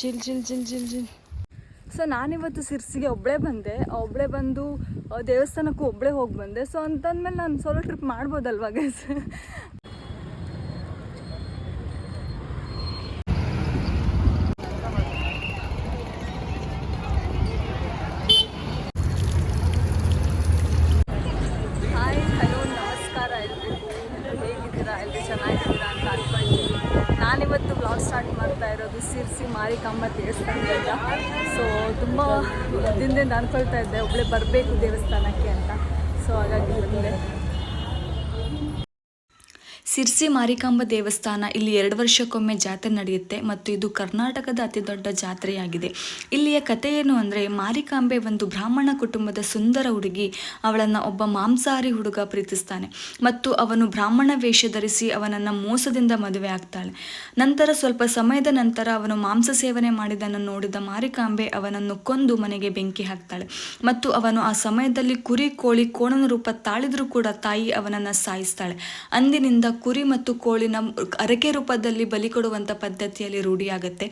ಜಿಲ್ ಜಿಲ್ ಜಿಲ್ ಜಿಲ್ ಜಿಲ್. So ನಾನಿವತ್ತು ಸಿರ್ಸಿಗೆ ಒಬ್ಬಳೇ ಬಂದೆ. ಒಬ್ಬಳೇ ಬಂದು ದೇವಸ್ಥಾನಕ್ಕೂ ಒಬ್ಬಳೇ ಹೋಗಿ ಬಂದೆ. ಸೊ ಅಂತಂದ್ಮೇಲೆ ನಾನು ಸೋಲೋ ಟ್ರಿಪ್ ಮಾಡ್ಬೋದಲ್ವಾ ಗೈಸ್ ಸಿರ್ಸಿ ಮಾರಿಕಾಂಬ ದೇವಸ್ಥಾನ ಇಲ್ಲಿ ಎರಡು ವರ್ಷಕ್ಕೊಮ್ಮೆ ಜಾತ್ರೆ ನಡೆಯುತ್ತೆ ಮತ್ತು ಇದು ಕರ್ನಾಟಕದ ಅತಿ ದೊಡ್ಡ ಜಾತ್ರೆಯಾಗಿದೆ. ಇಲ್ಲಿಯ ಕಥೆ ಏನು ಅಂದರೆ ಮಾರಿಕಾಂಬೆ ಒಂದು ಬ್ರಾಹ್ಮಣ ಕುಟುಂಬದ ಸುಂದರ ಹುಡುಗಿ. ಅವಳನ್ನು ಒಬ್ಬ ಮಾಂಸಾಹಾರಿ ಹುಡುಗ ಪ್ರೀತಿಸ್ತಾನೆ ಮತ್ತು ಅವನು ಬ್ರಾಹ್ಮಣ ವೇಷ ಧರಿಸಿ ಅವನನ್ನು ಮೋಸದಿಂದ ಮದುವೆ ಆಗ್ತಾಳೆ. ನಂತರ ಸ್ವಲ್ಪ ಸಮಯದ ನಂತರ ಅವನು ಮಾಂಸ ಸೇವನೆ ಮಾಡಿದನ್ನು ನೋಡಿದ ಮಾರಿಕಾಂಬೆ ಅವನನ್ನು ಕೊಂದು ಮನೆಗೆ ಬೆಂಕಿ ಹಾಕ್ತಾಳೆ ಮತ್ತು ಅವನು ಆ ಸಮಯದಲ್ಲಿ ಕುರಿ, ಕೋಳಿ, ಕೋಣನ ರೂಪ ತಾಳಿದ್ರೂ ಕೂಡ ತಾಯಿ ಅವನನ್ನು ಸಾಯಿಸ್ತಾಳೆ. ಅಂದಿನಿಂದ ಕುರಿ ಮತ್ತು ಕೋಳಿನ ಅರಕೆ ರೂಪದಲ್ಲಿ ಬಲಿ ಕೊಡುವಂಥ ಪದ್ಧತಿಯಲ್ಲಿ ರೂಢಿಯಾಗತ್ತೆ.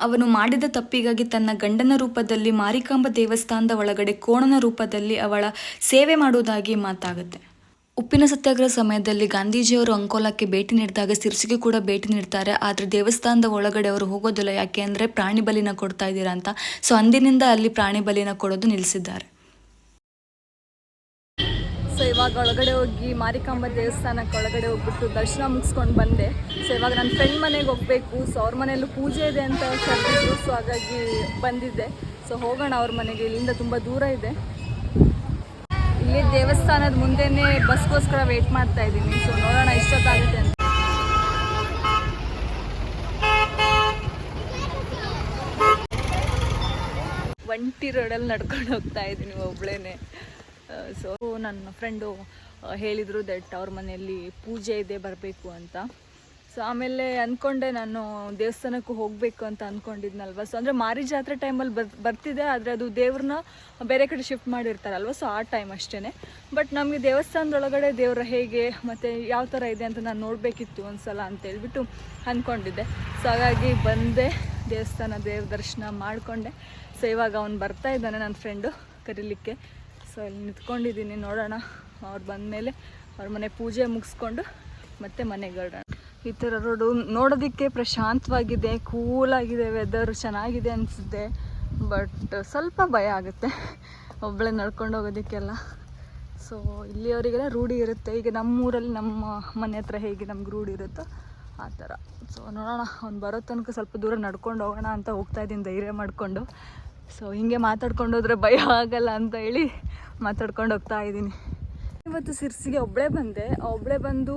ಅವನು ಮಾಡಿದ ತಪ್ಪಿಗಾಗಿ ತನ್ನ ಗಂಡನ ರೂಪದಲ್ಲಿ ಮಾರಿಕಾಂಬ ದೇವಸ್ಥಾನದ ಒಳಗಡೆ ಕೋಣನ ರೂಪದಲ್ಲಿ ಅವಳ ಸೇವೆ ಮಾಡುವುದಾಗಿ ಮಾತಾಗುತ್ತೆ. ಉಪ್ಪಿನ ಸತ್ಯಾಗ್ರಹ ಸಮಯದಲ್ಲಿ ಗಾಂಧೀಜಿಯವರು ಅಂಕೋಲಕ್ಕೆ ಭೇಟಿ ನೀಡಿದಾಗ ಸಿರ್ಸಿಗೆ ಕೂಡ ಭೇಟಿ ನೀಡ್ತಾರೆ. ಆದರೆ ದೇವಸ್ಥಾನದ ಒಳಗಡೆ ಅವರು ಹೋಗೋದಿಲ್ಲ. ಯಾಕೆ ಅಂದರೆ ಪ್ರಾಣಿ ಬಲಿನ ಕೊಡ್ತಾ ಇದ್ದೀರಾ ಅಂತ. ಸೊ ಅಂದಿನಿಂದ ಅಲ್ಲಿ ಪ್ರಾಣಿ ಬಲಿನ ಕೊಡೋದು ನಿಲ್ಲಿಸಿದ್ದಾರೆ ಇವಾಗ ಒಳಗಡೆ ಹೋಗಿ ಮಾರಿಕಾಂಬ ದೇವಸ್ಥಾನಕ್ಕೆ ಒಳಗಡೆ ಹೋಗ್ಬಿಟ್ಟು ದರ್ಶನ ಮುಗಿಸ್ಕೊಂಡು ಬಂದೆ. ಸೊ ಇವಾಗ ನನ್ನ ಫ್ರೆಂಡ್ ಮನೆಗೆ ಹೋಗಬೇಕು. ಸೊ ಅವ್ರ ಮನೆಯಲ್ಲೂ ಪೂಜೆ ಇದೆ ಅಂತ ಕರೆದಿದ್ರು ಸೊ ಹಾಗಾಗಿ ಬಂದಿದ್ದೆ. ಸೊ ಹೋಗೋಣ ಅವ್ರ ಮನೆಗೆ. ಇಲ್ಲಿಂದ ತುಂಬ ದೂರ ಇದೆ. ಇಲ್ಲಿ ದೇವಸ್ಥಾನದ ಮುಂದೆನೇ ಬಸ್ಗೋಸ್ಕರ ವೆಯ್ಟ್ ಮಾಡ್ತಾ ಇದ್ದೀನಿ. ಸೊ ನೋಡೋಣ ಇಷ್ಟೊತ್ತಾಗುತ್ತೆ ಅಂತ. ಒಂಟಿ ರೋಡಲ್ಲಿ ನಡ್ಕೊಂಡು ಹೋಗ್ತಾ ಇದ್ದೀನಿ ಒಬ್ಳೇನೆ. ಸೊ ನನ್ನ ಫ್ರೆಂಡು ಹೇಳಿದರು ದಟ್ ಅವ್ರ ಮನೆಯಲ್ಲಿ ಪೂಜೆ ಇದೆ, ಬರಬೇಕು ಅಂತ. ಸೊ ಆಮೇಲೆ ಅಂದ್ಕೊಂಡೆ ನಾನು ದೇವಸ್ಥಾನಕ್ಕೂ ಹೋಗಬೇಕು ಅಂತ ಅಂದ್ಕೊಂಡಿದ್ನಲ್ವ ಸೊ ಅಂದರೆ ಮಾರಿ ಜಾತ್ರೆ ಟೈಮಲ್ಲಿ ಬರ್, ಬರ್ತಿದೆ, ಆದರೆ ಅದು ದೇವ್ರನ್ನ ಬೇರೆ ಕಡೆ ಶಿಫ್ಟ್ ಮಾಡಿರ್ತಾರಲ್ವ? ಸೊ ಆ ಟೈಮ್ ಅಷ್ಟೇ ಬಟ್ ನಮಗೆ ದೇವಸ್ಥಾನದೊಳಗಡೆ ದೇವ್ರ ಹೇಗೆ, ಮತ್ತು ಯಾವ ಥರ ಇದೆ ಅಂತ ನಾನು ನೋಡಬೇಕಿತ್ತು ಒಂದು ಸಲ ಅಂತ ಹೇಳ್ಬಿಟ್ಟು ಅಂದ್ಕೊಂಡಿದ್ದೆ ಸೊ ಹಾಗಾಗಿ ಬಂದೆ, ದೇವಸ್ಥಾನ ದೇವ್ರ ದರ್ಶನ ಮಾಡಿಕೊಂಡೆ. ಸೊ ಇವಾಗ ಅವ್ನು ಬರ್ತಾ ಇದ್ದಾನೆ ನನ್ನ ಫ್ರೆಂಡು ಕರೀಲಿಕ್ಕೆ. ಸೊ ಇಲ್ಲಿ ನಿಂತ್ಕೊಂಡಿದ್ದೀನಿ ನೋಡೋಣ. ಅವ್ರು ಬಂದಮೇಲೆ ಅವ್ರ ಮನೆ ಪೂಜೆ ಮುಗಿಸ್ಕೊಂಡು ಮತ್ತೆ ಮನೆಗೆ ಹೊರಡೋಣ. ಈ ಥರ ರೋಡು ನೋಡೋದಕ್ಕೆ ಪ್ರಶಾಂತವಾಗಿದೆ ಕೂಲಾಗಿದೆ ವೆದರ್ ಚೆನ್ನಾಗಿದೆ ಅನಿಸುತ್ತೆ. ಬಟ್ ಸ್ವಲ್ಪ ಭಯ ಆಗುತ್ತೆ ಒಬ್ಬಳೆ ನಡ್ಕೊಂಡು ಹೋಗೋದಕ್ಕೆಲ್ಲ. ಸೊ ಇಲ್ಲಿಯವರಿಗೆಲ್ಲ ರೂಢಿ ಇರುತ್ತೆ. ಈಗ ನಮ್ಮೂರಲ್ಲಿ ನಮ್ಮ ಮನೆ ಹತ್ರ ಹೇಗೆ ನಮ್ಗೆ ರೂಢಿ ಇರುತ್ತೋ ಆ ಥರ. ಸೊ ನೋಡೋಣ, ಅವ್ನು ಬರೋ ತನಕ ಸ್ವಲ್ಪ ದೂರ ನಡ್ಕೊಂಡು ಹೋಗೋಣ ಅಂತ ಹೋಗ್ತಾ ಇದ್ದೀನಿ, ಧೈರ್ಯ ಮಾಡಿಕೊಂಡು. ಸೊ ಹಿಂಗೆ ಮಾತಾಡ್ಕೊಂಡು ಹೋದ್ರೆ ಭಯ ಆಗಲ್ಲ ಅಂತ ಹೇಳಿ ಮಾತಾಡ್ಕೊಂಡು ಹೋಗ್ತಾ ಇದ್ದೀನಿ. ಇವತ್ತು ಸಿರ್ಸಿಗೆ ಒಬ್ಬಳೇ ಬಂದೆ. ಒಬ್ಬಳೇ ಬಂದು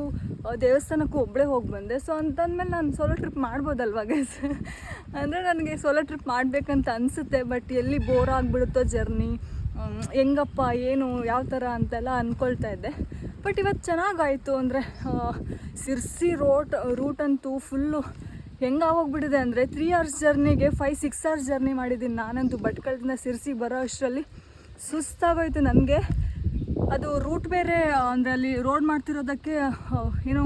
ದೇವಸ್ಥಾನಕ್ಕೂ ಒಬ್ಬಳೇ ಹೋಗಿ ಬಂದೆ. ಸೊ ಅಂತಂದಮೇಲೆ ನಾನು ಸೋಲೋ ಟ್ರಿಪ್ ಮಾಡ್ಬೋದಲ್ವಾ ಗೈಸ್ ಅಂದರೆ ನನಗೆ ಸೋಲೋ ಟ್ರಿಪ್ ಮಾಡಬೇಕಂತ ಅನಿಸುತ್ತೆ ಬಟ್ ಎಲ್ಲಿ ಬೋರ್ ಆಗಿಬಿಡುತ್ತೋ ಜರ್ನಿ ಹೆಂಗಪ್ಪ, ಏನು, ಯಾವ ಥರ ಅಂತೆಲ್ಲ ಅಂದ್ಕೊಳ್ತಾ ಇದ್ದೆ. ಬಟ್ ಇವತ್ತು ಚೆನ್ನಾಗಾಯಿತು ಅಂದರೆ ಸಿರ್ಸಿ ರೋಟ್ ರೂಟ್ ಅಂತೂ ಫುಲ್ಲು ಹೆಂಗೆ ಆಗೋಗ್ಬಿಟ್ಟಿದೆ ಅಂದರೆ ತ್ರೀ ಅವರ್ಸ್ ಜರ್ನಿಗೆ ಫೈವ್ ಸಿಕ್ಸ್ ಅವರ್ಸ್ ಜರ್ನಿ ಮಾಡಿದ್ದೀನಿ ನಾನಂತೂ ಭಟ್ಕಳದಿಂದ ಸಿರ್ಸಿ ಬರೋ ಅಷ್ಟರಲ್ಲಿ. ಸುಸ್ತಾಗೋಯ್ತು ನನಗೆ. ಅದು ರೂಟ್ ಬೇರೆ, ಅಂದರೆ ಅಲ್ಲಿ ರೋಡ್ ಮಾಡ್ತಿರೋದಕ್ಕೆ ಏನೋ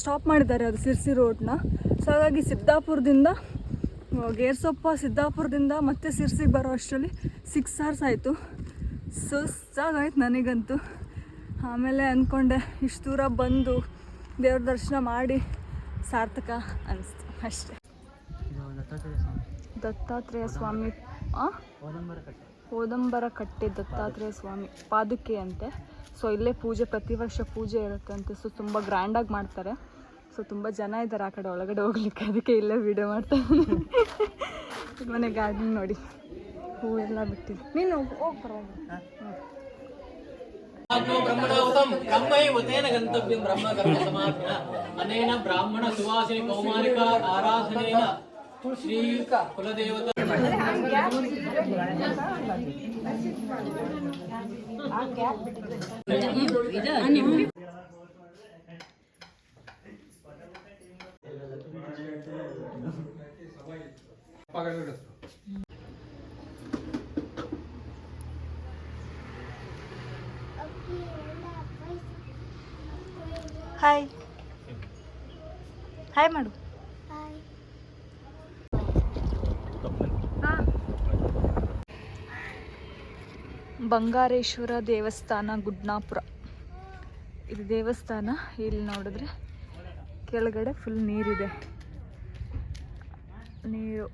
ಸ್ಟಾಪ್ ಮಾಡಿದ್ದಾರೆ ಅದು ಸಿರ್ಸಿ ರೋಡ್ನ ಸೊ ಹಾಗಾಗಿ ಸಿದ್ದಾಪುರದಿಂದ ಗೇರ್ಸೊಪ್ಪ ಸಿದ್ದಾಪುರದಿಂದ ಮತ್ತೆ ಸಿರ್ಸಿಗೆ ಬರೋ ಅಷ್ಟರಲ್ಲಿ ಸಿಕ್ಸ್ ಅವರ್ಸ್ ಆಯಿತು. ಸುಸ್ತಾಗೋಯ್ತು ನನಗಂತೂ. ಆಮೇಲೆ ಅಂದ್ಕೊಂಡೆ ಇಷ್ಟು ದೂರ ಬಂದು ದೇವ್ರ ದರ್ಶನ ಮಾಡಿ ಸಾರ್ಥಕ ಅನಿಸ್ತು. ಅಷ್ಟೇ. ದತ್ತಾತ್ರೇಯ ಸ್ವಾಮಿ? ಓದಂಬರ ಕಟ್ಟೆ. ದತ್ತಾತ್ರೇಯ ಸ್ವಾಮಿ. ಪಾದುಕೆ ಅಂತೆ. ಸೊ ಇಲ್ಲೇ ಪೂಜೆ ಪ್ರತಿ ವರ್ಷ ಪೂಜೆ ಇರುತ್ತಂತೆ ಸೊ ತುಂಬ ಗ್ರ್ಯಾಂಡಾಗಿ ಮಾಡ್ತಾರೆ. ಸೊ ತುಂಬ ಜನ ಇದ್ದಾರೆ ಆ ಕಡೆ ಒಳಗಡೆ ಹೋಗ್ಲಿಕ್ಕೆ. ಅದಕ್ಕೆ ಇಲ್ಲೇ ವಿಡಿಯೋ ಮಾಡ್ತಾರೆ. ಮನೆ ಗಾರ್ಡನ್ ನೋಡಿ. ಹೂವೆಲ್ಲ ಬಿಟ್ಟಿದೆ. ನೀನು ಹೋಗಿ ಪರವಾಗಿಲ್ಲ. బ్రహ్మణోక్తం బ్రహ్మైవ తేన గంతవ్యం బ్రహ్మ కర్మసమాజ్ఞ అనేన బ్రాహ్మణ సువాసిని కౌమారిక ఆరాధనేన శ్రీ కులదేవత పగడు ಬಂಗಾರೇಶ್ವರ ದೇವಸ್ಥಾನ ಗುಡ್ನಾಪುರ. ಇದು ದೇವಸ್ಥಾನ. ಇಲ್ಲಿ ನೋಡಿದ್ರೆ ಕೆಳಗಡೆ ಫುಲ್ ನೀರಿದೆ. ನೀರು.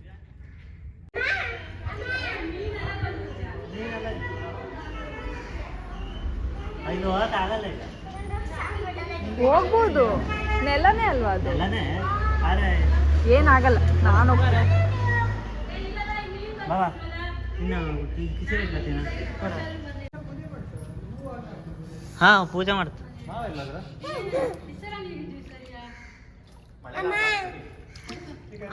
ಹೋಗ್ಬೋದು. ನೆಲನೇ ಅಲ್ವಾ ಅದು? ಏನಾಗಲ್ಲ ನಾನು ಹಾಂ ಪೂಜೆ ಮಾಡ್ತ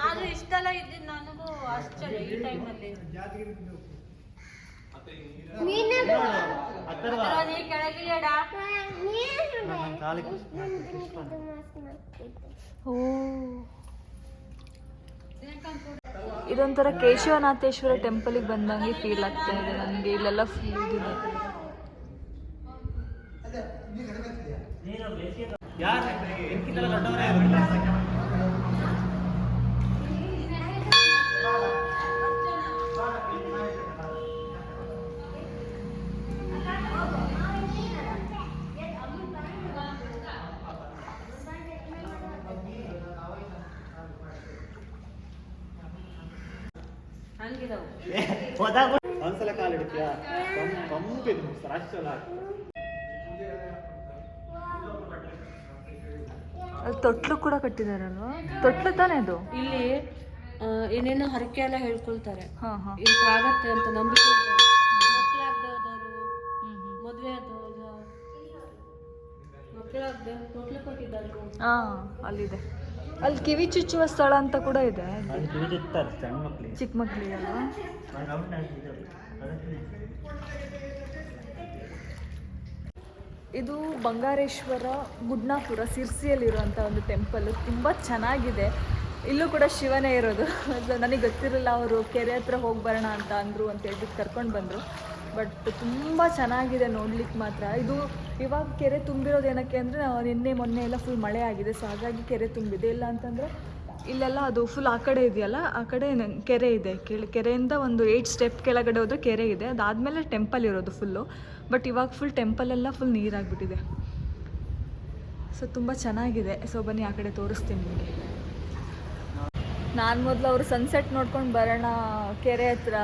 ಆದ್ರೆ ಇಷ್ಟೆಲ್ಲ ಇದ್ದಿದ್ದು ನನಗೂ ಆಶ್ಚರ್ಯ ಈ ಟೈಮಲ್ಲಿ. ಕಾಲಿಗೆ ಓ ಇದೊಂಥರ ಕೇಶವನಾಥೇಶ್ವರ ಟೆಂಪಲಿಗೆ ಬಂದಂಗೆ ಫೀಲ್ ಆಗ್ತಾ ಇದೆ ನನಗೆ. ಇಲ್ಲೆಲ್ಲ ಫುಲ್ ಇದೆ. ಯಾರು? ಒಂದ್ಸಲ ಕಾಲು ಹಿಡಿತೀಯಾ ಕಂಪಿದು ರಾಷ್ಟ್ರ ಅಲ್ಲಿ ತೊಟ್ಲು ಕೂಡ ಕಟ್ಟಿದಾರಲ್ವಾ? ತೊಟ್ಲು ತಾನೇ ಅದು? ಇಲ್ಲಿ ಏನೇನೋ ಹರಕೆ ಎಲ್ಲ ಹೇಳ್ಕೊಳ್ತಾರೆ. ಹಾಂ ಹಾಂ. ಇದಕ್ಕಾಗತ್ತೆ ಅಂತ ನಂಬಿಕೆ ಮಕ್ಕಳಾಗ್ದವ್ರು ಮದುವೆ ಆದವ್ರು ಮಕ್ಕಳಾಗ್ದೆ ಮಕ್ಳು ಕೊಟ್ಟಿದ್ದಾರೆ. ಹಾಂ ಅಲ್ಲಿದೆ. ಅಲ್ಲಿ ಕಿವಿ ಚುಚ್ಚುವ ಸ್ಥಳ ಅಂತ ಕೂಡ ಇದೆ ಅಲ್ಲಿ. ಚಿಕ್ಕ ಆಗಿದ್ದಾವೆ ಅದಕ್ಕೆ ಇದು ಬಂಗಾರೇಶ್ವರ ಗುಡ್ನಾಪುರ ಸಿರ್ಸಿಯಲ್ಲಿರುವಂಥ ಒಂದು ಟೆಂಪಲ್ ತುಂಬ ಚೆನ್ನಾಗಿದೆ. ಇಲ್ಲೂ ಕೂಡ ಶಿವನೇ ಇರೋದು. ಸೊ ನನಗೆ ಗೊತ್ತಿರಲಿಲ್ಲ ಅವರು ಕೆರೆ ಹತ್ರ ಹೋಗಿ ಬರೋಣ ಅಂತ ಅಂದರು ಅಂತ ಹೇಳ್ಬಿಟ್ಟು ಕರ್ಕೊಂಡು ಬಂದರು. ಬಟ್ ತುಂಬ ಚೆನ್ನಾಗಿದೆ ನೋಡ್ಲಿಕ್ಕೆ ಮಾತ್ರ. ಇದು ಇವಾಗ ಕೆರೆ ತುಂಬಿರೋದು ಏನಕ್ಕೆ ಅಂದರೆ ನಿನ್ನೆ ಮೊನ್ನೆ ಎಲ್ಲ ಫುಲ್ ಮಳೆ ಆಗಿದೆ. ಸೊ ಹಾಗಾಗಿ ಕೆರೆ ತುಂಬಿದೆ. ಇಲ್ಲ ಅಂತಂದರೆ ಇಲ್ಲೆಲ್ಲ ಅದು ಫುಲ್ ಆ ಕಡೆ ಇದೆಯಲ್ಲ, ಆ ಕಡೆ ಕೆರೆ ಇದೆ. ಕೆಳ, ಕೆರೆಯಿಂದ ಒಂದು ಏಯ್ಟ್ ಸ್ಟೆಪ್ ಕೆಳಗಡೆ ಹೋದರೆ ಕೆರೆ ಇದೆ. ಅದಾದಮೇಲೆ ಟೆಂಪಲ್ ಇರೋದು ಫುಲ್ಲು ಬಟ್ ಇವಾಗ ಫುಲ್ ಟೆಂಪಲೆಲ್ಲ ಫುಲ್ ನೀರಾಗ್ಬಿಟ್ಟಿದೆ. ಸೊ ತುಂಬ ಚೆನ್ನಾಗಿದೆ. ಸೊ ಬನ್ನಿ ಆ ಕಡೆ ತೋರಿಸ್ತೀನಿ ನಿಮಗೆ. ನಾನು ಮೊದಲು ಅವರು ಸನ್ಸೆಟ್ ನೋಡ್ಕೊಂಡು ಬರೋಣ, ಕೆರೆ ಹತ್ರ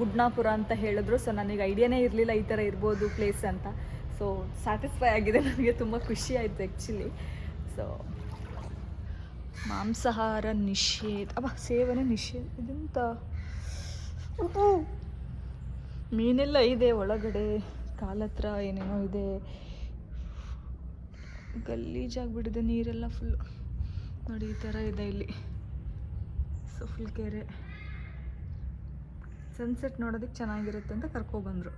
ಗುಡ್ನಾಪುರ ಅಂತ ಹೇಳಿದ್ರು. ಸೊ ನನಗೆ ಐಡಿಯಾನೇ ಇರಲಿಲ್ಲ ಈ ಥರ ಇರ್ಬೋದು ಪ್ಲೇಸ್ ಅಂತ. ಸೊ ಸ್ಯಾಟಿಸ್ಫೈ ಆಗಿದೆ. ನನಗೆ ತುಂಬ ಖುಷಿ ಆಯಿತು ಆ್ಯಕ್ಚುಲಿ ಸೊ ಮಾಂಸಾಹಾರ ನಿಷೇಧ ಅವ ಸೇವನೆ ನಿಷೇಧ, ಇದೆಂತ? ಮೀನೆಲ್ಲ ಇದೆ ಒಳಗಡೆ, ಕಾಲತ್ರ ಏನೇನೋ ಇದೆ. ಗಲೀಜಾಗಿಬಿಟ್ಟಿದೆ ನೀರೆಲ್ಲ ಫುಲ್ ನೋಡಿ, ಈ ಥರ ಇದೆ ಇಲ್ಲಿ. ಸೊ ಫುಲ್ ಕೆರೆ. ಸನ್ಸೆಟ್ ನೋಡೋದಕ್ಕೆ ಚೆನ್ನಾಗಿರುತ್ತೆ ಅಂತ ಕರ್ಕೊಬಂದರು.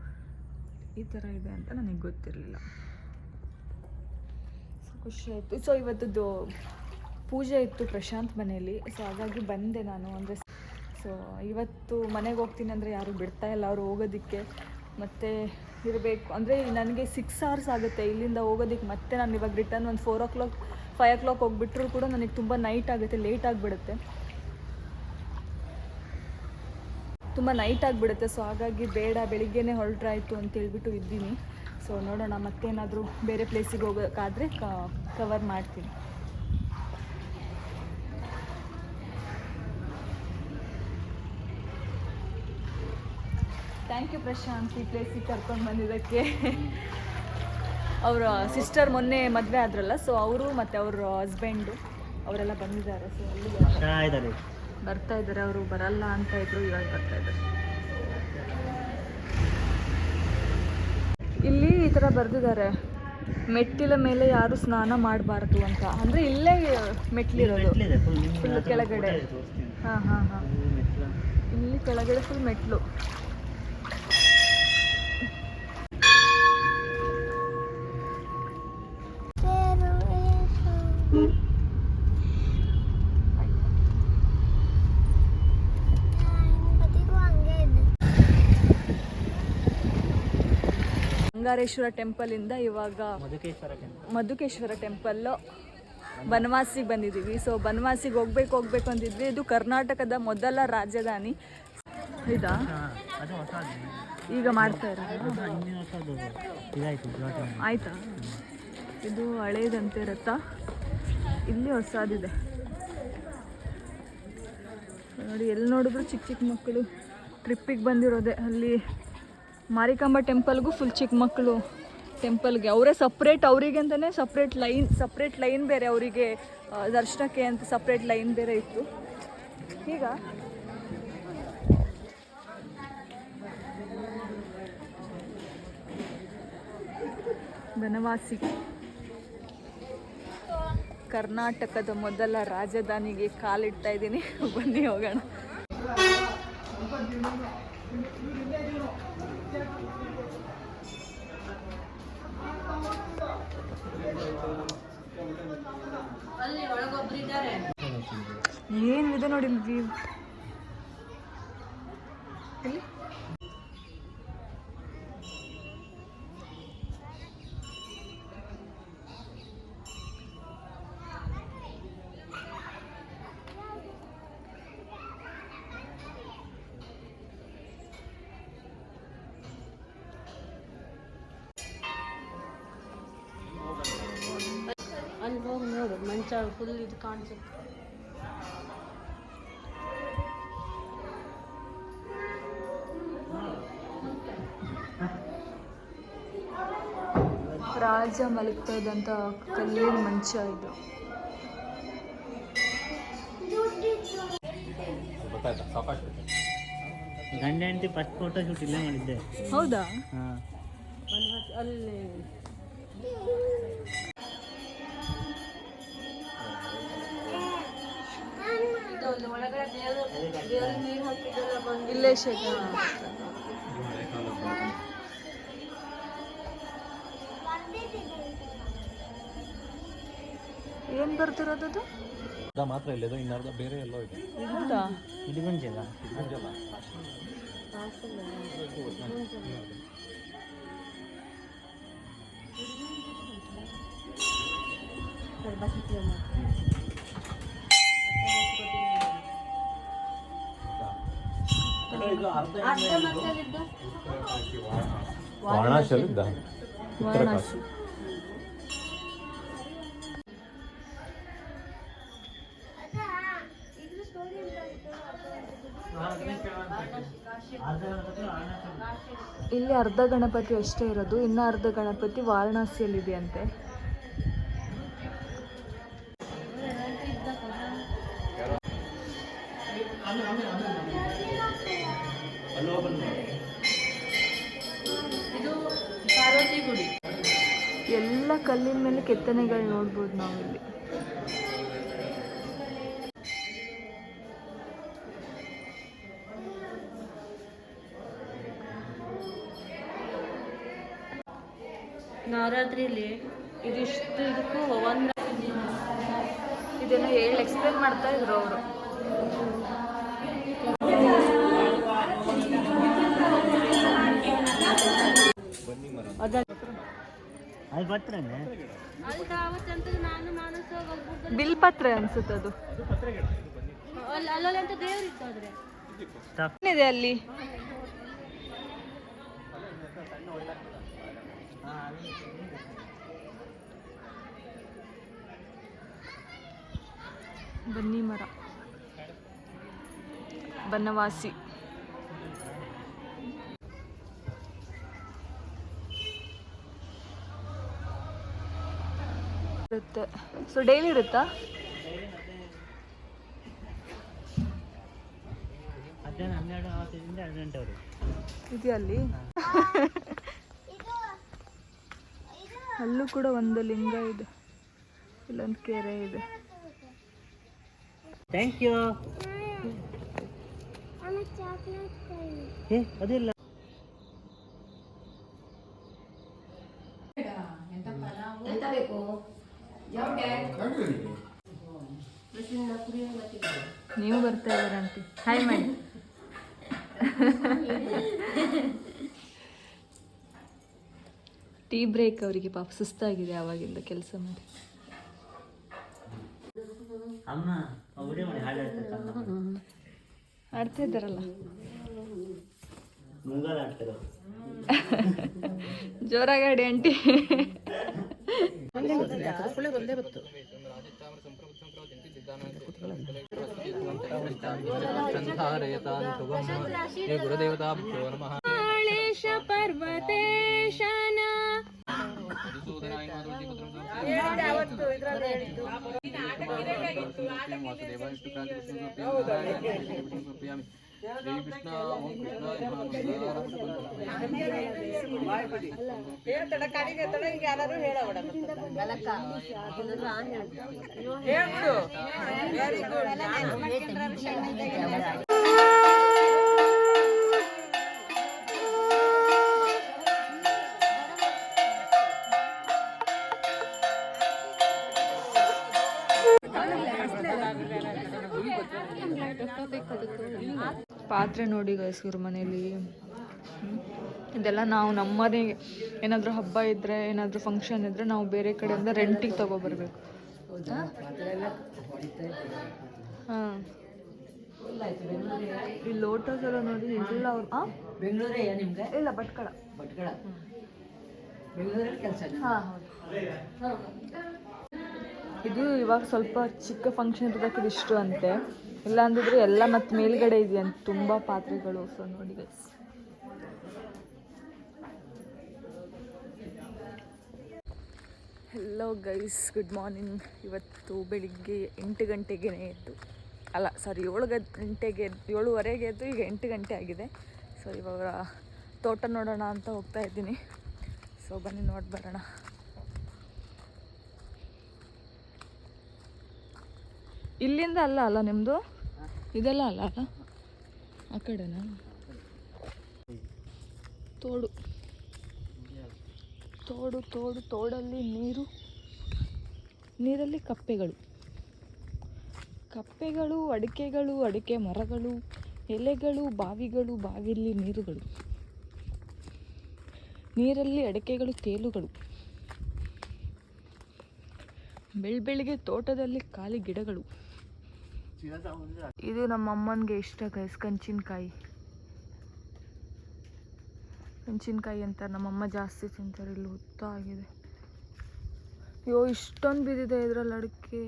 ಈ ಥರ ಇದೆ ಅಂತ ನನಗೆ ಗೊತ್ತಿರಲಿಲ್ಲ. ಸೊ ಖುಷಿ ಆಯಿತು. ಸೊ ಇವತ್ತದ್ದು ಪೂಜೆ ಇತ್ತು ಪ್ರಶಾಂತ್ ಮನೆಯಲ್ಲಿ. ಸೊ ಹಾಗಾಗಿ ಬಂದೆ ನಾನು. ಅಂದರೆ ಸೊ ಇವತ್ತು ಮನೆಗೆ ಹೋಗ್ತೀನಿ ಅಂದರೆ ಯಾರು ಬಿಡ್ತಾ ಇಲ್ಲ. ಅವರು ಹೋಗೋದಕ್ಕೆ ಮತ್ತೆ ಇರಬೇಕು. ಅಂದರೆ, ನನಗೆ ಸಿಕ್ಸ್ ಅವರ್ಸ್ ಆಗುತ್ತೆ. ಇಲ್ಲಿಂದ ಹೋಗೋದಕ್ಕೆ ಮತ್ತೆ ನಾನು ಇವಾಗ ರಿಟರ್ನ್ ಒಂದು four o'clock five o'clock ಹೋಗಿಬಿಟ್ರೂ ಕೂಡ ನನಗೆ ತುಂಬ ನೈಟ್ ಆಗುತ್ತೆ. ಲೇಟ್ ಆಗಿಬಿಡುತ್ತೆ. ತುಂಬ ನೈಟ್ ಆಗಿಬಿಡುತ್ತೆ. ಸೊ ಹಾಗಾಗಿ ಬೇಡ, ಬೆಳಿಗ್ಗೆನೇ ಹೊರಟ್ರಾಯಿತು ಅಂತ ಹೇಳ್ಬಿಟ್ಟು ಇದ್ದೀನಿ. ಸೊ ನೋಡೋಣ ಮತ್ತೇನಾದರೂ ಬೇರೆ ಪ್ಲೇಸಿಗೆ ಹೋಗೋಕ್ಕಾದರೆ ಕವರ್ ಮಾಡ್ತೀನಿ. ಥ್ಯಾಂಕ್ ಯು ಪ್ರಶಾಂತ್ ಈ ಪ್ಲೇಸಿಗೆ ಕರ್ಕೊಂಡು ಬಂದಿದ್ದಕ್ಕೆ. ಅವರ ಸಿಸ್ಟರ್ ಮೊನ್ನೆ ಮದುವೆ ಆದ್ರಲ್ಲ ಸೊ ಅವರು ಮತ್ತು ಅವ್ರ ಹಸ್ಬೆಂಡು ಅವರೆಲ್ಲ ಬಂದಿದ್ದಾರೆ ಸೊ ಅಲ್ಲಿ ಬರ್ತಾ ಇದ್ದಾರೆ. ಅವರು ಬರಲ್ಲ ಅಂತ ಇದ್ರು ಇವಾಗ ಬರ್ತಾ ಇದ್ದಾರೆ. ಇಲ್ಲಿ ಈ ಥರ ಬರೆದಿದ್ದಾರೆ. ಮೆಟ್ಟಿಲ ಮೇಲೆ ಯಾರು ಸ್ನಾನ ಮಾಡಬಾರ್ದು ಅಂತ. ಅಂದರೆ ಇಲ್ಲೇ ಮೆಟ್ಲಿರೋದು. ಫುಲ್ ಕೆಳಗಡೆ. ಹಾಂ ಹಾಂ ಹಾಂ. ಇಲ್ಲಿ ಕೆಳಗಡೆ ಫುಲ್ ಮೆಟ್ಲು. ಬಂಗಾರೇಶ್ವರ ಟೆಂಪಲಿಂದ ಇವಾಗ ಮಧುಕೇಶ್ವರ ಟೆಂಪಲ್ ಟೆಂಪಲ್ಲು ಬನವಾಸಿಗೆ ಬಂದಿದ್ದೀವಿ ಸೊ ಬನವಾಸಿಗೆ ಹೋಗ್ಬೇಕು ಹೋಗ್ಬೇಕು ಅಂದಿದ್ವಿ. ಇದು ಕರ್ನಾಟಕದ ಮೊದಲ ರಾಜಧಾನಿ. ಇದಾ? ಈಗ ಮಾಡ್ತಾ ಇರೋದು? ಆಯ್ತಾ? ಇದು ಹಳೇದಂತೆ ರಥ ಇಲ್ಲಿ ಹೊಸದಿದೆ. ನೋಡಿ ಎಲ್ಲಿ ನೋಡಿದ್ರು ಚಿಕ್ಕ ಚಿಕ್ಕ ಮಕ್ಕಳು ಟ್ರಿಪ್ಪಿಗೆ ಬಂದಿರೋದೆ. ಅಲ್ಲಿ ಮಾರಿಕಾಂಬ ಟೆಂಪಲ್ಗೂ ಫುಲ್ ಚಿಕ್ಕ ಮಕ್ಕಳು ಟೆಂಪಲ್ಗೆ. ಅವರೇ ಸಪ್ರೇಟ್ ಅವರಿಗೆ ಅಂತಲೇ ಸಪ್ರೇಟ್ ಲೈನ್ ಸಪ್ರೇಟ್ ಲೈನ್ ಬೇರೆ ಅವರಿಗೆ ದರ್ಶನಕ್ಕೆ ಅಂತ ಸಪ್ರೇಟ್ ಲೈನ್ ಬೇರೆ ಇತ್ತು. ಈಗ ಬನವಾಸಿ. ಕರ್ನಾಟಕದ ಮೊದಲ ರಾಜಧಾನಿಗೆ ಕಾಲಿಡ್ತಾ ಇದ್ದೀನಿ. ಬನ್ನಿ ಹೋಗೋಣ. ಅಲ್ಲಿ ಒಳಗೊಬ್ರು ಇದ್ದಾರೆ. ಏನಿದೆ ನೋಡಿ ನೋಡು ಮಂಚ ಫುಲ್ ಇದು ಕಾಣಿಸುತ್ತೆ ರಾಜ ಮಲಗ್ತಾ ಇದ್ದಂಥ ಕಲ್ಲಿನ ಮಂಚ ಇದು ಗಂಡ ಹೆಂಡತಿ ಫಸ್ಟ್ ಫೋಟೋ ಶೂಟ್ ಇಲ್ಲೇ ಮಾಡಿದ್ದೆ ಹೌದಾ ಹಾಂ ಅಲ್ಲಿ ಇಲ್ಲೇ ಶೇಖರ ಏನ್ ಬರ್ತಿರೋದದು ಮಾತ್ರ ಇಲ್ಲದು ಇನ್ನರ್ಧ ಬೇರೆ ಎಲ್ಲೋ ಇದೆ. ಹೌದಾ ಇಡಿಗುಂಜಲ್ಲ. ಅರ್ಧ ಮಕ್ಕಳಿದ್ದು ವಾರಣಾಸಿಯಲ್ಲಿದ್ದ? ಇಲ್ಲಿ ಅರ್ಧ ಗಣಪತಿ ಅಷ್ಟೇ ಇರೋದು ಇನ್ನ ಅರ್ಧ ಗಣಪತಿ ವಾರಣಾಸಿಯಲ್ಲಿದೆ ಕಲ್ಲಿನ ಮೇಲೆ ಕೆತ್ತನೆಗಳು ನೋಡ್ಬೋದು ನಾವು ಇಲ್ಲಿ ನವರಾತ್ರಿಲಿ ಇದಿಷ್ಟು ಇದಕ್ಕೂ ಒಂದು ಇದನ್ನು ಹೇಳಿ ಎಕ್ಸ್ಪ್ಲೇನ್ ಮಾಡ್ತಾ ಇದ್ರು ಅವರು. ಅದು ಪತ್ರ ಅನ್ಸುತ್ತೆ ಅದು. ಏನಿದೆ ಅಲ್ಲಿ? ಬನ್ನಿ ಮರ. ಬನವಾಸಿ. ಇರುತ್ತೆ. ಸೊ ಡೈಲಿ ಇರುತ್ತಾ? ಇದೆಯಲ್ಲಿ? ಅಲ್ಲೂ ಕೂಡ ಒಂದು ಲಿಂಗ ಇದೆ. ಇಲ್ಲೊಂದು ಕೆರೆ ಇದೆ. ಥ್ಯಾಂಕ್ ಯು ಏ ಅದಿಲ್ಲ. ನೀವು ಬರ್ತಾ ಇದ್ದೀರಂತೆ ಆಂಟಿ ಹಾಯ್ ಮಾಡಿ ಟೀ ಬ್ರೇಕ್ ಅವರಿಗೆ ಪಾಪ ಸುಸ್ತಾಗಿದೆ ಅವಾಗಿಂದ ಕೆಲಸ ಮಾಡಿ. ವಿಡಿಯೋ ಮಾಡಿ ಹಾಡು ಹೇಳ್ತಾರೆ ಆಡ್ತಾ ಇದ್ದಾರಲ್ಲ ಮುಂಗಾಲ ಆಡ್ತಾರೆ ಅವ್ರು. ಜೋರಾಗಾಡಿ ಆಂಟಿ ಗುರುದೇವತಾಭ್ಯೋ ನಮಃ ಪರ್ವತೇಶನ ಶ್ರೀ ಕೃಷ್ಣ ವೆರಿ ಕೃಷ್ಣ ಪಾತ್ರೆ ನೋಡಿ ಗೈಸ್ಗಿರ ಮನೇಲಿ. ಹ್ಮ್. ಇದೆಲ್ಲ ನಾವು ನಮ್ಮದೇ. ಏನಾದರೂ ಹಬ್ಬ ಇದ್ದರೆ ಏನಾದರೂ ಫಂಕ್ಷನ್ ಇದ್ದರೆ ನಾವು ಬೇರೆ ಕಡೆಯಿಂದ ರೆಂಟಿಗೆ ತಗೊಬರ್ಬೇಕು. ಹಾಂ. ಈ ಲೋಟಸ್ ಎಲ್ಲ ನೋಡಿ ಇಲ್ಲ ಅವ್ರು? ಬೆಂಗಳೂರೇ ನಿಮ್ಗೆ? ಇಲ್ಲ ಭಟ್ಕಳ. ಭಟ್ಕಳ. ಬೆಂಗಳೂರಲ್ಲಿ ಕೆಲಸ ಹಾಂ ಇದು ಇವಾಗ ಸ್ವಲ್ಪ ಚಿಕ್ಕ ಫಂಕ್ಷನ್ ಇರೋದಕ್ಕೆ ಇದಿಷ್ಟು ಅಂತೆ. ಇಲ್ಲ ಅಂದಿದ್ರೆ ಎಲ್ಲ ಮತ್ತೆ ಮೇಲ್ಗಡೆ ಇದೆಯಂತೆ ತುಂಬ ಪಾತ್ರೆಗಳು. ಸೊ ನೋಡಿ guys hello guys good morning ಇವತ್ತು ಬೆಳಿಗ್ಗೆ ಎಂಟು ಗಂಟೆಗೆ ಎದ್ದು, ಅಲ್ಲ ಸಾರಿ ಏಳು ಗಂಟೆಗೆ, ಏಳುವರೆಗೆ ಎದ್ದು ಈಗ ಎಂಟು ಗಂಟೆ ಆಗಿದೆ. ಸೊ ಇವಾಗ ತೋಟ ನೋಡೋಣ ಅಂತ ಹೋಗ್ತಾ ಇದ್ದೀನಿ. ಸೊ ಬನ್ನಿ, ನೋಡಿ ಬರೋಣ. ಇಲ್ಲಿಂದ ಅಲ್ಲ ಅಲ್ಲ ನಿಮ್ಮದು ಇದೆಲ್ಲ ಅಲ್ಲ ಆ ಕಡೆನಾ? ತೋಡು. ತೋಡು ತೋಡು, ತೋಡಲ್ಲಿ ನೀರು. ನೀರಲ್ಲಿ ಕಪ್ಪೆಗಳು. ಕಪ್ಪೆಗಳು, ಅಡಿಕೆಗಳು, ಅಡಿಕೆ ಮರಗಳು, ಎಲೆಗಳು, ಬಾವಿಗಳು, ಬಾವಿಯಲ್ಲಿ ನೀರುಗಳು. ನೀರಲ್ಲಿ ಅಡಿಕೆಗಳು, ತೇಲುಗಳು. ಬೆಳ್ ಬೆಳಿಗ್ಗೆ ತೋಟದಲ್ಲಿ ಖಾಲಿ ಗಿಡಗಳು. ಇದು ನಮ್ಮ ಅಮ್ಮನಿಗೆ ಇಷ್ಟ ಗೈಸ್ ಕಂಚಿನಕಾಯಿ. ಮೆಣಸಿನ್ಕಾಯಿ ಅಂತ ನಮ್ಮಮ್ಮ ಜಾಸ್ತಿ ತಿಂತಾರೆ, ಇಲ್ಲಿ ಆಗಿದೆ ಅಯ್ಯೋ, ಇಷ್ಟೊಂದು ಬಿದ್ದಿದೆ ಇದ್ರಲ್ಲಿ ಅಡಿಕೆ.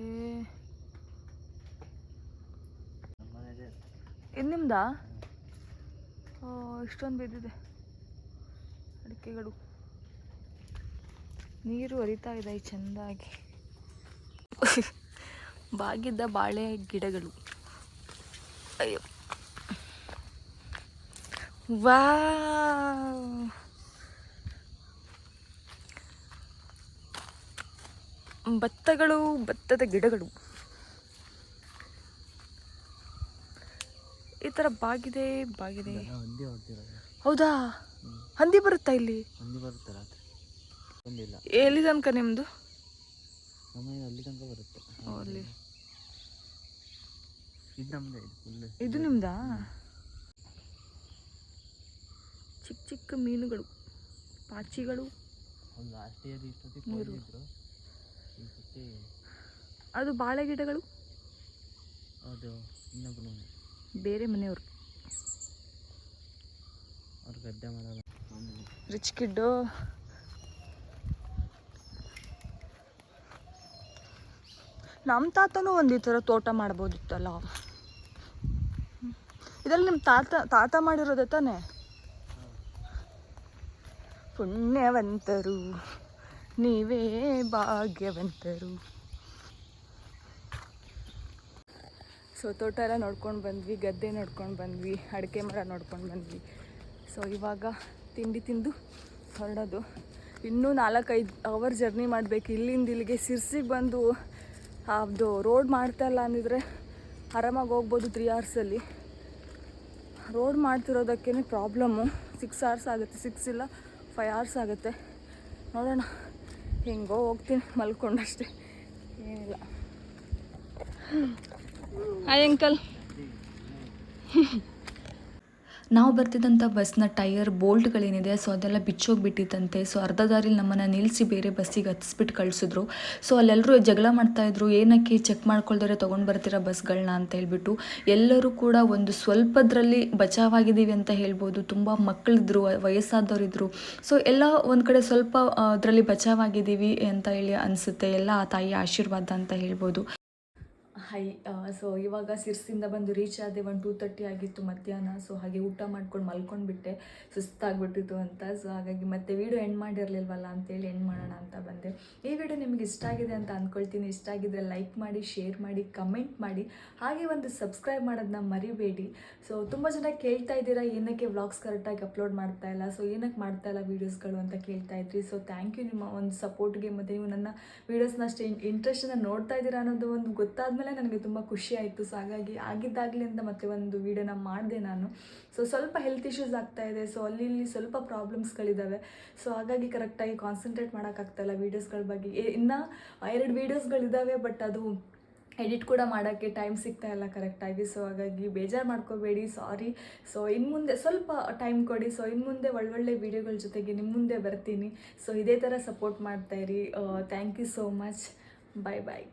ಇದು ನಿಮ್ದಾ? ಇಷ್ಟೊಂದು ಬಿದ್ದಿದೆ. ಅಡಿಕೆಗಳು. ನೀರು ಹರಿತಾ ಇದೆ ಚೆಂದಾಗಿ. ಬಾಗಿದ್ದ ಬಾಳೆ ಗಿಡಗಳು. ಅಯ್ಯೋ. ವಾ ಭತ್ತಗಳು ಭತ್ತದ ಗಿಡಗಳು. ಈ ಥರ ಬಾಗಿದೆ ಬಾಗಿದೆ. ಹಂದಿ ಹೌದಾ? ಬರುತ್ತಾ ಇಲ್ಲಿ? ಎಲ್ಲಿ ತನಕ ನಿಮ್ಮದು ನಮ್ಮ ಅಲ್ಲಿ ತನಕ ಬರುತ್ತೆ. ಅಲ್ಲಿ. ಇದು ನಮ್ದೇ ಇದು ಫುಲ್ ಇದು ನಿಮ್ದಾ? ಚಿಕ್ಕ ಚಿಕ್ಕ ಮೀನುಗಳು ಪಾಚಿಗಳು. ಲಾಸ್ಟ್ ಇಯರ್ ಇಷ್ಟೊತ್ತಿಗೆ ನೀರು. ಈ ಸತಿ ಅದು ಬಾಳೆ ಗಿಡಗಳು? ಅದು ಇನ್ನೊಬ್ರು ಬೇರೆ ಮನೆಯವರು. ಅವ್ರ ಗದ್ದೆ ರಿಚ್ ಕಿಡ್ಡು ನಮ್ಮ ತಾತನೂ ಒಂದು ಈ ಥರ ತೋಟ ಮಾಡ್ಬೋದಿತ್ತಲ್ಲ. ಇದರಲ್ಲಿ ನಿಮ್ಮ ತಾತ ತಾತ ಮಾಡಿರೋದೇ ತಾನೇ? ಪುಣ್ಯವಂತರು, ನೀವೇ ಭಾಗ್ಯವಂತರು. ಸೊ ತೋಟ ಎಲ್ಲ ನೋಡ್ಕೊಂಡು ಬಂದ್ವಿ, ಗದ್ದೆ ನೋಡ್ಕೊಂಡು ಬಂದ್ವಿ, ಅಡಿಕೆ ಮರ ನೋಡ್ಕೊಂಡು ಬಂದ್ವಿ. ಸೊ ಇವಾಗ ತಿಂಡಿ ತಿಂದು ಹೊರಡೋದು. ಇನ್ನೂ ನಾಲ್ಕೈದು ಅವರ್ ಜರ್ನಿ ಮಾಡಬೇಕು. ಇಲ್ಲಿಂದ ಇಲ್ಲಿಗೆ ಸಿರ್ಸಿಗೆ ಬಂದು ಅದು ರೋಡ್ ಮಾಡ್ತಾ ಇಲ್ಲ ಅಂದಿದ್ರೆ ಆರಾಮಾಗಿ ಹೋಗ್ಬೋದು ತ್ರೀ ಅವರ್ಸಲ್ಲಿ ರೋಡ್ ಮಾಡ್ತಿರೋದಕ್ಕೇ ಪ್ರಾಬ್ಲಮ್ಮು ಸಿಕ್ಸ್ ಅವರ್ಸ್ ಆಗುತ್ತೆ. ಸಿಕ್ಸ್ ಇಲ್ಲ ಫೈವ್ ಅವರ್ಸ್ ಆಗುತ್ತೆ. ನೋಡೋಣ. ಹೆಂಗೋ ಹೋಗ್ತೀನಿ, ಮಲ್ಕೊಂಡಷ್ಟೇ. ಏನಿಲ್ಲ. ಹಾಯ್ ಅಂಕಲ್ ನಾವು ಬರ್ತಿದ್ದಂಥ ಬಸ್ನ ಟೈರ್ ಬೋಲ್ಟ್ಗಳೇನಿದೆ, ಸೊ ಅದೆಲ್ಲ ಬಿಚ್ಚೋಗ್ಬಿಟ್ಟಿತ್ತಂತೆ. ಸೊ ಅರ್ಧ ದಾರಿಲಿ ನಮ್ಮನ್ನು ನಿಲ್ಲಿಸಿ ಬೇರೆ ಬಸ್ಸಿಗೆ ಹತ್ತಿಸ್ಬಿಟ್ಟು ಕಳಿಸಿದ್ರು. ಸೊ ಅಲ್ಲೆಲ್ಲರೂ ಜಗಳ ಮಾಡ್ತಾಯಿದ್ರು ಏನಕ್ಕೆ ಚೆಕ್ ಮಾಡ್ಕೊಳ್ದರೆ ತೊಗೊಂಡು ಬರ್ತೀರಾ ಬಸ್ಗಳನ್ನ ಅಂತ ಹೇಳ್ಬಿಟ್ಟು ಎಲ್ಲರೂ ಕೂಡ ಒಂದು ಸ್ವಲ್ಪದ್ರಲ್ಲಿ ಬಚಾವಾಗಿದ್ದೀವಿ ಅಂತ ಹೇಳ್ಬೋದು. ತುಂಬ ಮಕ್ಕಳಿದ್ರು ವಯಸ್ಸಾದವರಿದ್ದರು ಸೊ ಎಲ್ಲ ಒಂದು ಕಡೆ ಸ್ವಲ್ಪ ಅದರಲ್ಲಿ ಬಚಾವಾಗಿದ್ದೀವಿ ಅಂತ ಹೇಳಿ ಅನಿಸುತ್ತೆ. ಎಲ್ಲ ಆ ತಾಯಿಯ ಆಶೀರ್ವಾದ ಅಂತ ಹೇಳ್ಬೋದು. ಹೈ ಸೊ ಇವಾಗ ಸಿರ್ಸಿಂದ ಬಂದು ರೀಚ್ ಆದೆ ಒಂದು ಟೂ ತರ್ಟಿ ಆಗಿತ್ತು ಮಧ್ಯಾಹ್ನ ಸೊ ಹಾಗೆ ಊಟ ಮಾಡ್ಕೊಂಡು ಮಲ್ಕೊಂಡ್ಬಿಟ್ಟೆ, ಸುಸ್ತಾಗ್ಬಿಟ್ಟಿತ್ತು ಅಂತ. ಸೊ ಹಾಗಾಗಿ ಮತ್ತೆ ವೀಡಿಯೋ ಎಂಡ್ ಮಾಡಿರಲಿಲ್ವಲ್ಲ ಅಂತೇಳಿ ಎಂಡ್ ಮಾಡೋಣ ಅಂತ ಬಂದೆ. ಈ ವಿಡಿಯೋ ನಿಮಗೆ ಇಷ್ಟ ಆಗಿದೆ ಅಂತ ಅಂದ್ಕೊಳ್ತೀನಿ ಇಷ್ಟ ಆಗಿದ್ರೆ ಲೈಕ್ ಮಾಡಿ ಶೇರ್ ಮಾಡಿ ಕಮೆಂಟ್ ಮಾಡಿ. ಹಾಗೆ ಒಂದು ಸಬ್ಸ್ಕ್ರೈಬ್ ಮಾಡೋದನ್ನ ಮರಿಬೇಡಿ. ಸೊ ತುಂಬ ಜನ ಕೇಳ್ತಾ ಇದ್ದೀರಾ, ಏನಕ್ಕೆ ವ್ಲಾಗ್ಸ್ ಕರೆಕ್ಟಾಗಿ ಅಪ್ಲೋಡ್ ಮಾಡ್ತಾ ಇಲ್ಲ? ಸೊ ಏನಕ್ಕೆ ಮಾಡ್ತಾ ಇಲ್ಲ ವೀಡಿಯೋಸ್ಗಳು ಅಂತ ಕೇಳ್ತಾ ಇದ್ರಿ. ಸೊ ಥ್ಯಾಂಕ್ ಯು ನಿಮ್ಮ ಒಂದು ಸಪೋರ್ಟ್ಗೆ ಮತ್ತು ನೀವು ನನ್ನ ವೀಡಿಯೋಸ್ನ ಅಷ್ಟೇ ಇಂಟ್ರೆಸ್ಟನ್ನು ನೋಡ್ತಾ ಇದ್ದೀರಾ ಅನ್ನೋದು ಒಂದು ಗೊತ್ತಾದಮೇಲೆ ನನಗೆ ತುಂಬ ಖುಷಿ ಆಯಿತು. ಸೊ ಹಾಗಾಗಿ ಆಗಿದ್ದಾಗಲಿಂದ ಮತ್ತೆ ಒಂದು ವೀಡಿಯೋನ ಮಾಡಿದೆ ನಾನು. ಸೊ ಸ್ವಲ್ಪ ಹೆಲ್ತ್ ಇಶ್ಯೂಸ್ ಆಗ್ತಾ ಇದೆ. ಸೊ ಅಲ್ಲಿ ಇಲ್ಲಿ ಸ್ವಲ್ಪ ಪ್ರಾಬ್ಲಮ್ಸ್ಗಳಿದ್ದಾವೆ ಸೊ ಹಾಗಾಗಿ ಕರೆಕ್ಟಾಗಿ ಕಾನ್ಸಂಟ್ರೇಟ್ ಮಾಡೋಕ್ಕಾಗ್ತಾಯಿಲ್ಲ ವೀಡಿಯೋಸ್ಗಳ ಬಗ್ಗೆ. ಇನ್ನು ಎರಡು ವೀಡಿಯೋಸ್ಗಳಿದ್ದಾವೆ ಬಟ್ ಅದು ಎಡಿಟ್ ಕೂಡ ಮಾಡೋಕ್ಕೆ ಟೈಮ್ ಸಿಗ್ತಾ ಇಲ್ಲ ಕರೆಕ್ಟಾಗಿ ಸೊ ಹಾಗಾಗಿ ಬೇಜಾರು ಮಾಡ್ಕೋಬೇಡಿ. ಸಾರಿ ಸೊ ಇನ್ನು ಮುಂದೆ ಸ್ವಲ್ಪ ಟೈಮ್ ಕೊಡಿ. ಸೊ ಇನ್ನು ಮುಂದೆ ಒಳ್ಳೊಳ್ಳೆ ವೀಡಿಯೋಗಳ ಜೊತೆಗೆ ನಿಮ್ಮ ಮುಂದೆ ಬರ್ತೀನಿ. ಸೊ ಇದೇ ಥರ support ಮಾಡ್ತಾಯಿರಿ thank you so much bye bye